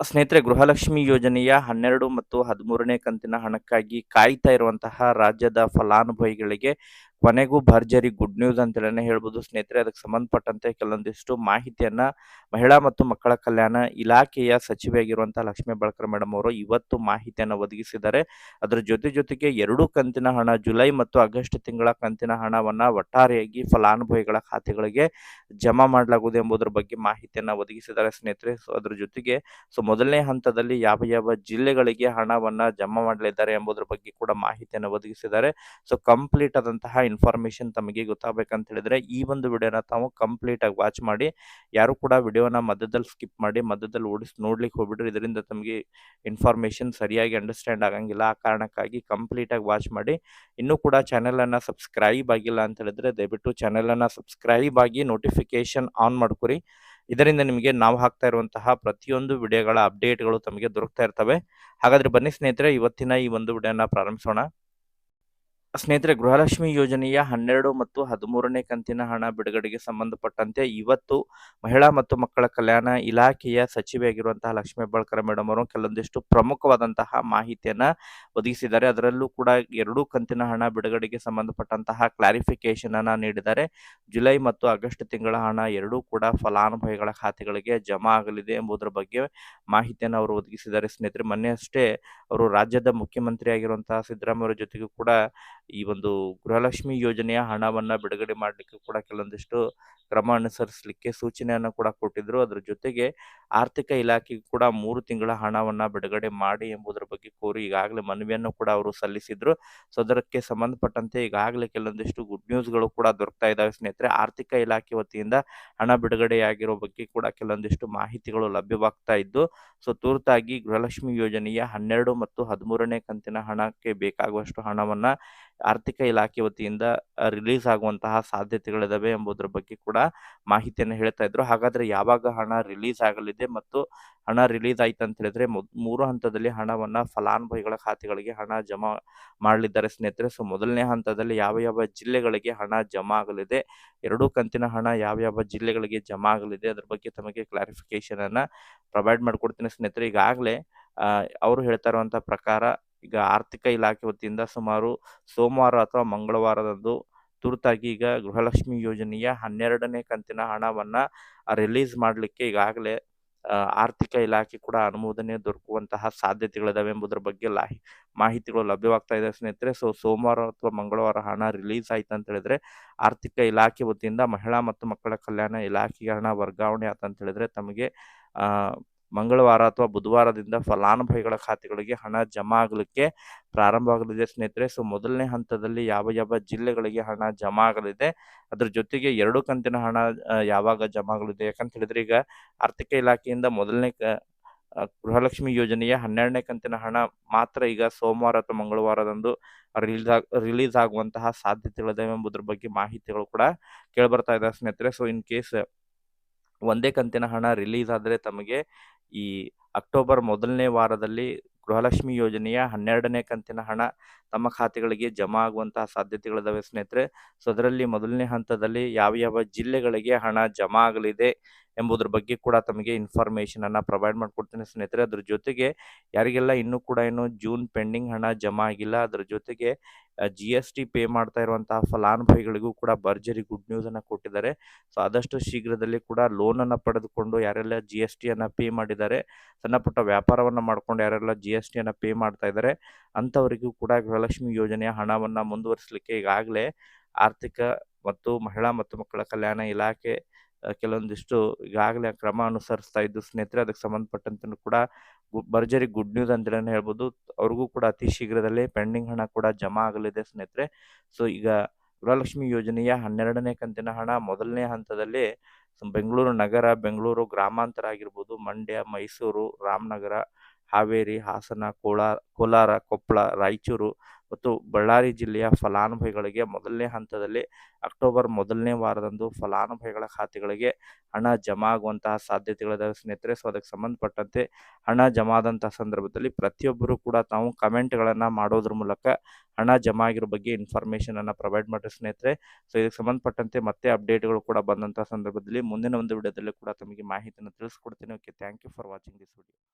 ಸ್ನೇಹಿತರೆ ಗೃಹಲಕ್ಷ್ಮಿ ಯೋಜನೆಯ ಹನ್ನೆರಡು ಮತ್ತು ಹದಿಮೂರನೇ ಕಂತಿನ ಹಣಕ್ಕಾಗಿ ಕಾಯ್ತಾ ಇರುವಂತಹ ರಾಜ್ಯದ ಫಲಾನುಭವಿಗಳಿಗೆ ಕೊನೆಗೂ ಭರ್ಜರಿ ಗುಡ್ ನ್ಯೂಸ್ ಅಂತೇಳಿ ಹೇಳ್ಬೋದು. ಸ್ನೇಹಿತರೆ, ಅದಕ್ಕೆ ಸಂಬಂಧಪಟ್ಟಂತೆ ಕೆಲವೊಂದಿಷ್ಟು ಮಾಹಿತಿಯನ್ನ ಮಹಿಳಾ ಮತ್ತು ಮಕ್ಕಳ ಕಲ್ಯಾಣ ಇಲಾಖೆಯ ಸಚಿವೆಯಾಗಿರುವಂತಹ ಲಕ್ಷ್ಮೀ ಬಳಕರ್ ಮೇಡಮ್ ಅವರು ಇವತ್ತು ಮಾಹಿತಿಯನ್ನು ಒದಗಿಸಿದ್ದಾರೆ. ಅದರ ಜೊತೆ ಜೊತೆಗೆ ಎರಡು ಕಂತಿನ ಹಣ, ಜುಲೈ ಮತ್ತು ಆಗಸ್ಟ್ ತಿಂಗಳ ಕಂತಿನ ಹಣವನ್ನ ಒಟ್ಟಾರೆಯಾಗಿ ಫಲಾನುಭವಿಗಳ ಖಾತೆಗಳಿಗೆ ಜಮಾ ಮಾಡಲಾಗುವುದು ಎಂಬುದರ ಬಗ್ಗೆ ಮಾಹಿತಿಯನ್ನ ಒದಗಿಸಿದ್ದಾರೆ ಸ್ನೇಹಿತರೆ. ಸೊ ಅದರ ಜೊತೆಗೆ ಸೊ ಮೊದಲನೇ ಹಂತದಲ್ಲಿ ಯಾವ ಯಾವ ಜಿಲ್ಲೆಗಳಿಗೆ ಹಣವನ್ನ ಜಮಾ ಮಾಡಲಿದ್ದಾರೆ ಎಂಬುದರ ಬಗ್ಗೆ ಕೂಡ ಮಾಹಿತಿಯನ್ನು ಒದಗಿಸಿದ್ದಾರೆ. ಸೊ ಕಂಪ್ಲೀಟ್ ಆದಂತಹ ಇನ್ಫಾರ್ಮೇಶನ್ ತಮಗೆ ಗೊತ್ತಾಗಬೇಕಂತ ಹೇಳಿದ್ರೆ, ಈ ಒಂದು ವಿಡಿಯೋನ ತಾವು ಕಂಪ್ಲೀಟ್ ಆಗಿ ವಾಚ್ ಮಾಡಿ, ಯಾರು ಕೂಡ ವಿಡಿಯೋನ ಮಧ್ಯದಲ್ಲಿ ಸ್ಕಿಪ್ ಮಾಡಿ, ಮಧ್ಯದಲ್ಲಿ ಓಡಿಸಿ ನೋಡ್ಲಿಕ್ಕೆ ಹೋಗ್ಬಿಡ್ರಿ ಇದರಿಂದ ತಮಗೆ ಇನ್ಫಾರ್ಮೇಶನ್ ಸರಿಯಾಗಿ ಅಂಡರ್ಸ್ಟ್ಯಾಂಡ್ ಆಗಂಗಿಲ್ಲ. ಆ ಕಾರಣಕ್ಕಾಗಿ ಕಂಪ್ಲೀಟ್ ಆಗಿ ವಾಚ್ ಮಾಡಿ. ಇನ್ನೂ ಕೂಡ ಚಾನೆಲ್ ಅನ್ನ ಸಬ್ಸ್ಕ್ರೈಬ್ ಆಗಿಲ್ಲ ಅಂತ ಹೇಳಿದ್ರೆ, ದಯವಿಟ್ಟು ಚಾನೆಲ್ ಅನ್ನ ಸಬ್ಸ್ಕ್ರೈಬ್ ಆಗಿ ನೋಟಿಫಿಕೇಶನ್ ಆನ್ ಮಾಡ್ಕೊರಿ. ಇದರಿಂದ ನಿಮಗೆ ನಾವು ಹಾಕ್ತಾ ಇರುವಂತಹ ಪ್ರತಿಯೊಂದು ವಿಡಿಯೋಗಳ ಅಪ್ಡೇಟ್ಗಳು ತಮಗೆ ದೊರಕ್ತಾ ಇರ್ತವೆ. ಹಾಗಾದ್ರೆ ಬನ್ನಿ ಸ್ನೇಹಿತರೆ, ಇವತ್ತಿನ ಈ ಒಂದು ವಿಡಿಯೋನ ಪ್ರಾರಂಭಿಸೋಣ. ಸ್ನೇಹಿತರೆ, ಗೃಹಲಕ್ಷ್ಮಿ ಯೋಜನೆಯ ಹನ್ನೆರಡು ಮತ್ತು ಹದಿಮೂರನೇ ಕಂತಿನ ಹಣ ಬಿಡುಗಡೆಗೆ ಸಂಬಂಧಪಟ್ಟಂತೆ ಇವತ್ತು ಮಹಿಳಾ ಮತ್ತು ಮಕ್ಕಳ ಕಲ್ಯಾಣ ಇಲಾಖೆಯ ಸಚಿವೆಯಾಗಿರುವಂತಹ ಲಕ್ಷ್ಮೀ ಹೆಬ್ಬಾಳ್ಕರ್ ಮೇಡಮ್ ಅವರು ಕೆಲವೊಂದಿಷ್ಟು ಪ್ರಮುಖವಾದಂತಹ ಮಾಹಿತಿಯನ್ನ ಒದಗಿಸಿದ್ದಾರೆ. ಅದರಲ್ಲೂ ಕೂಡ ಎರಡೂ ಕಂತಿನ ಹಣ ಬಿಡುಗಡೆಗೆ ಸಂಬಂಧಪಟ್ಟಂತಹ ಕ್ಲಾರಿಫಿಕೇಶನ್ ಅನ್ನ ನೀಡಿದ್ದಾರೆ. ಜುಲೈ ಮತ್ತು ಆಗಸ್ಟ್ ತಿಂಗಳ ಹಣ ಎರಡೂ ಕೂಡ ಫಲಾನುಭವಿಗಳ ಖಾತೆಗಳಿಗೆ ಜಮಾ ಆಗಲಿದೆ ಎಂಬುದರ ಬಗ್ಗೆ ಮಾಹಿತಿಯನ್ನು ಅವರು ಒದಗಿಸಿದ್ದಾರೆ. ಸ್ನೇಹಿತರೆ, ಮೊನ್ನೆ ಅಷ್ಟೇ ಅವರು ರಾಜ್ಯದ ಮುಖ್ಯಮಂತ್ರಿ ಆಗಿರುವಂತಹ ಸಿದ್ದರಾಮಯ್ಯ ಜೊತೆಗೂ ಕೂಡ ಈ ಒಂದು ಗೃಹಲಕ್ಷ್ಮಿ ಯೋಜನೆಯ ಹಣವನ್ನು ಬಿಡುಗಡೆ ಮಾಡಲಿಕ್ಕೆ ಕೂಡ ಕೆಲವೊಂದಿಷ್ಟು ಕ್ರಮ ಅನುಸರಿಸಲಿಕ್ಕೆ ಸೂಚನೆಯನ್ನು ಕೂಡ ಕೊಟ್ಟಿದ್ರು. ಅದರ ಜೊತೆಗೆ ಆರ್ಥಿಕ ಇಲಾಖೆಗೆ ಕೂಡ ಮೂರು ತಿಂಗಳ ಹಣವನ್ನ ಬಿಡುಗಡೆ ಮಾಡಿ ಎಂಬುದರ ಬಗ್ಗೆ ಕೋರಿ ಈಗಾಗಲೇ ಮನವಿಯನ್ನು ಕೂಡ ಅವರು ಸಲ್ಲಿಸಿದ್ರು. ಸೊ, ಅದಕ್ಕೆ ಸಂಬಂಧಪಟ್ಟಂತೆ ಈಗಾಗಲೇ ಕೆಲವೊಂದಿಷ್ಟು ಗುಡ್ ನ್ಯೂಸ್ಗಳು ಕೂಡ ದೊರಕ್ತಾ ಇದ್ದಾವೆ. ಸ್ನೇಹಿತರೆ, ಆರ್ಥಿಕ ಇಲಾಖೆ ವತಿಯಿಂದ ಹಣ ಬಿಡುಗಡೆಯಾಗಿರೋ ಬಗ್ಗೆ ಕೂಡ ಕೆಲವೊಂದಿಷ್ಟು ಮಾಹಿತಿಗಳು ಲಭ್ಯವಾಗ್ತಾ ಇದ್ದು, ಸೊ, ತುರ್ತಾಗಿ ಗೃಹಲಕ್ಷ್ಮಿ ಯೋಜನೆಯ ಹನ್ನೆರಡು ಮತ್ತು ಹದಿಮೂರನೇ ಕಂತಿನ ಹಣಕ್ಕೆ ಬೇಕಾಗುವಷ್ಟು ಹಣವನ್ನ ಆರ್ಥಿಕ ಇಲಾಖೆ ವತಿಯಿಂದ ರಿಲೀಸ್ ಆಗುವಂತಹ ಸಾಧ್ಯತೆಗಳಿದಾವೆ ಎಂಬುದರ ಬಗ್ಗೆ ಕೂಡ ಮಾಹಿತಿಯನ್ನು ಹೇಳ್ತಾ ಇದ್ರು. ಹಾಗಾದ್ರೆ ಯಾವಾಗ ಹಣ ರಿಲೀಸ್ ಆಗಲಿದೆ? ಮತ್ತು ಹಣ ರಿಲೀಸ್ ಆಯ್ತು ಅಂತ ಹೇಳಿದ್ರೆ ಮೂರು ಹಂತದಲ್ಲಿ ಹಣವನ್ನ ಫಲಾನುಭವಿಗಳ ಖಾತೆಗಳಿಗೆ ಹಣ ಜಮಾ ಮಾಡಲಿದ್ದಾರೆ ಸ್ನೇಹಿತರೆ. ಸೊ, ಮೊದಲನೇ ಹಂತದಲ್ಲಿ ಯಾವ ಯಾವ ಜಿಲ್ಲೆಗಳಿಗೆ ಹಣ ಜಮಾ ಆಗಲಿದೆ, ಎರಡೂ ಕಂತಿನ ಹಣ ಯಾವ ಯಾವ ಜಿಲ್ಲೆಗಳಿಗೆ ಜಮಾ ಆಗಲಿದೆ, ಅದ್ರ ಬಗ್ಗೆ ತಮಗೆ ಕ್ಲಾರಿಫಿಕೇಶನ್ ಅನ್ನ ಪ್ರೊವೈಡ್ ಮಾಡ್ಕೊಡ್ತೀನಿ ಸ್ನೇಹಿತರೆ. ಈಗಾಗಲೇ ಅವರು ಹೇಳ್ತಾ ಇರುವಂತಹ ಪ್ರಕಾರ ಈಗ ಆರ್ಥಿಕ ಇಲಾಖೆ ವತಿಯಿಂದ ಸುಮಾರು ಸೋಮವಾರ ಅಥವಾ ಮಂಗಳವಾರದಂದು ತುರ್ತಾಗಿ ಈಗ ಗೃಹಲಕ್ಷ್ಮಿ ಯೋಜನೆಯ ಹನ್ನೆರಡನೇ ಕಂತಿನ ಹಣವನ್ನ ರಿಲೀಸ್ ಮಾಡಲಿಕ್ಕೆ ಈಗಾಗಲೇ ಆರ್ಥಿಕ ಇಲಾಖೆ ಕೂಡ ಅನುಮೋದನೆ ದೊರಕುವಂತಹ ಸಾಧ್ಯತೆಗಳಿದಾವೆ ಎಂಬುದರ ಬಗ್ಗೆ ಲಾಹಿ, ಮಾಹಿತಿಗಳು ಲಭ್ಯವಾಗ್ತಾ ಇದೆ ಸ್ನೇಹಿತರೆ. ಸೊ, ಸೋಮವಾರ ಅಥವಾ ಮಂಗಳವಾರ ಹಣ ರಿಲೀಸ್ ಆಯ್ತು ಅಂತ ಹೇಳಿದ್ರೆ, ಆರ್ಥಿಕ ಇಲಾಖೆ ವತಿಯಿಂದ ಮಹಿಳಾ ಮತ್ತು ಮಕ್ಕಳ ಕಲ್ಯಾಣ ಇಲಾಖೆಗೆ ಹಣ ವರ್ಗಾವಣೆ ಆಯ್ತು ಅಂತ ಹೇಳಿದ್ರೆ ತಮಗೆ ಮಂಗಳವಾರ ಅಥವಾ ಬುಧವಾರದಿಂದ ಫಲಾನುಭವಿಗಳ ಖಾತೆಗಳಿಗೆ ಹಣ ಜಮಾ ಆಗಲಿಕ್ಕೆ ಪ್ರಾರಂಭವಾಗಲಿದೆ ಸ್ನೇಹಿತರೆ. ಸೊ, ಮೊದಲನೇ ಹಂತದಲ್ಲಿ ಯಾವ ಯಾವ ಜಿಲ್ಲೆಗಳಿಗೆ ಹಣ ಜಮಾ ಆಗಲಿದೆ, ಅದ್ರ ಜೊತೆಗೆ ಎರಡು ಕಂತಿನ ಹಣ ಯಾವಾಗ ಜಮಾ ಆಗಲಿದೆ ಯಾಕಂತ ಹೇಳಿದ್ರೆ ಈಗ ಆರ್ಥಿಕ ಇಲಾಖೆಯಿಂದ ಮೊದಲನೇ ಗೃಹಲಕ್ಷ್ಮಿ ಯೋಜನೆಯ ಹನ್ನೆರಡನೇ ಕಂತಿನ ಹಣ ಮಾತ್ರ ಈಗ ಸೋಮವಾರ ಅಥವಾ ಮಂಗಳವಾರದಂದು ರಿಲೀಸ್ ಆಗ, ರಿಲೀಸ್ ಆಗುವಂತಹ ಸಾಧ್ಯತೆಗಳಿದೆ ಎಂಬುದ್ರ ಬಗ್ಗೆ ಮಾಹಿತಿಗಳು ಕೂಡ ಕೇಳ್ಬರ್ತಾ ಇದೆ ಸ್ನೇಹಿತರೆ. ಸೊ, ಇನ್ ಕೇಸ್ ಒಂದೇ ಕಂತಿನ ಹಣ ರಿಲೀಸ್ ಆದರೆ ತಮಗೆ ಈ ಅಕ್ಟೋಬರ್ ಮೊದಲನೇ ವಾರದಲ್ಲಿ ಗೃಹಲಕ್ಷ್ಮಿ ಯೋಜನೆಯ ಹನ್ನೆರಡನೇ ಕಂತಿನ ಹಣ ತಮ್ಮ ಖಾತೆಗಳಿಗೆ ಜಮಾ ಆಗುವಂತಹ ಸಾಧ್ಯತೆಗಳಿದಾವೆ ಸ್ನೇಹಿತರೆ. ಸೊ, ಅದರಲ್ಲಿ ಮೊದಲನೇ ಹಂತದಲ್ಲಿ ಯಾವ ಯಾವ ಜಿಲ್ಲೆಗಳಿಗೆ ಹಣ ಜಮಾ ಆಗಲಿದೆ? ಎಂಬುದ್ರ ಬಗ್ಗೆ ಕೂಡ ತಮಗೆ ಇನ್ಫಾರ್ಮೇಶನ್ ಅನ್ನ ಪ್ರೊವೈಡ್ ಮಾಡ್ಕೊಡ್ತೀನಿ ಸ್ನೇಹಿತರೆ. ಅದ್ರ ಜೊತೆಗೆ ಯಾರಿಗೆಲ್ಲ ಇನ್ನೂ ಕೂಡ ಏನು ಜೂನ್ ಪೆಂಡಿಂಗ್ ಹಣ ಜಮಾ ಆಗಿಲ್ಲ, ಅದ್ರ ಜೊತೆಗೆ ಜಿ ಎಸ್ ಟಿ ಪೇ ಮಾಡ್ತಾ ಇರುವಂತಹ ಫಲಾನುಭವಿಗಳಿಗೂ ಕೂಡ ಭರ್ಜರಿ ಗುಡ್ ನ್ಯೂಸ್ ಅನ್ನ ಕೊಟ್ಟಿದ್ದಾರೆ. ಸೊ ಆದಷ್ಟು ಶೀಘ್ರದಲ್ಲಿ ಕೂಡ ಲೋನ್ ಅನ್ನ ಪಡೆದುಕೊಂಡು ಯಾರೆಲ್ಲ ಜಿ ಎಸ್ ಟಿ ಅನ್ನ ಪೇ ಮಾಡಿದ್ದಾರೆ, ಸಣ್ಣ ಪುಟ್ಟ ವ್ಯಾಪಾರವನ್ನ ಮಾಡ್ಕೊಂಡು ಯಾರೆಲ್ಲ ಜಿ ಎಸ್ ಟಿ ಅನ್ನ ಪೇ ಮಾಡ್ತಾ ಇದ್ದಾರೆ, ಅಂಥವರಿಗೂ ಕೂಡ ಗೃಹಲಕ್ಷ್ಮಿ ಯೋಜನೆಯ ಹಣವನ್ನ ಮುಂದುವರಿಸಲಿಕ್ಕೆ ಈಗಾಗಲೇ ಆರ್ಥಿಕ ಮತ್ತು ಮಹಿಳಾ ಮತ್ತು ಮಕ್ಕಳ ಕಲ್ಯಾಣ ಇಲಾಖೆ ಕೆಲವೊಂದಿಷ್ಟು ಈಗಾಗಲೇ ಕ್ರಮ ಅನುಸರಿಸ್ತಾ ಇದ್ದು ಸ್ನೇಹಿತರೆ, ಅದಕ್ಕೆ ಸಂಬಂಧಪಟ್ಟಂತೆ ಕೂಡ ಭರ್ಜರಿ ಗುಡ್ ನ್ಯೂಸ್ ಅಂತೇಳಿ ಹೇಳ್ಬೋದು. ಅವ್ರಿಗೂ ಕೂಡ ಅತಿ ಶೀಘ್ರದಲ್ಲೇ ಪೆಂಡಿಂಗ್ ಹಣ ಕೂಡ ಜಮಾ ಆಗಲಿದೆ ಸ್ನೇಹಿತರೆ. ಸೊ, ಈಗ ಗೃಹಲಕ್ಷ್ಮಿ ಯೋಜನೆಯ ಹನ್ನೆರಡನೇ ಕಂತಿನ ಹಣ ಮೊದಲನೇ ಹಂತದಲ್ಲಿ ಬೆಂಗಳೂರು ನಗರ, ಬೆಂಗಳೂರು ಗ್ರಾಮಾಂತರ ಆಗಿರ್ಬೋದು. ಮಂಡ್ಯ, ಮೈಸೂರು, ರಾಮನಗರ, ಹಾವೇರಿ, ಹಾಸನ ಕೋಲಾರ ಕೋಲಾರ, ಕೊಪ್ಪಳ, ರಾಯಚೂರು ಮತ್ತು ಬಳ್ಳಾರಿ ಜಿಲ್ಲೆಯ ಫಲಾನುಭವಿಗಳಿಗೆ ಮೊದಲನೇ ಹಂತದಲ್ಲಿ ಅಕ್ಟೋಬರ್ ಮೊದಲನೇ ವಾರದಂದು ಫಲಾನುಭವಿಗಳ ಖಾತೆಗಳಿಗೆ ಹಣ ಜಮಾ ಆಗುವಂತಹ ಸಾಧ್ಯತೆಗಳಿದ್ದಾವೆ ಸ್ನೇಹಿತರೆ, ಸೊ ಅದಕ್ಕೆ ಸಂಬಂಧಪಟ್ಟಂತೆ ಹಣ ಜಮಾ ಆದಂತಹ ಸಂದರ್ಭದಲ್ಲಿ ಪ್ರತಿಯೊಬ್ಬರು ಕೂಡ ತಾವು ಕಮೆಂಟ್ಗಳನ್ನು ಮಾಡೋದ್ರ ಮೂಲಕ ಹಣ ಜಮಾ ಆಗಿರೋ ಬಗ್ಗೆ ಇನ್ಫಾರ್ಮೇಷನ್ ಅನ್ನು ಪ್ರೊವೈಡ್ ಮಾಡಿರಿ ಸ್ನೇಹಿತರೆ. ಸೊ ಇದಕ್ಕೆ ಸಂಬಂಧಪಟ್ಟಂತೆ ಮತ್ತೆ ಅಪ್ಡೇಟ್ಗಳು ಕೂಡ ಬಂದಂತಹ ಸಂದರ್ಭದಲ್ಲಿ ಮುಂದಿನ ಒಂದು ವಿಡಿಯೋದಲ್ಲಿ ಕೂಡ ತಮಗೆ ಮಾಹಿತಿಯನ್ನು ತಿಳಿಸ್ಕೊಡ್ತೀನಿ. Okay, thank you for watching this video.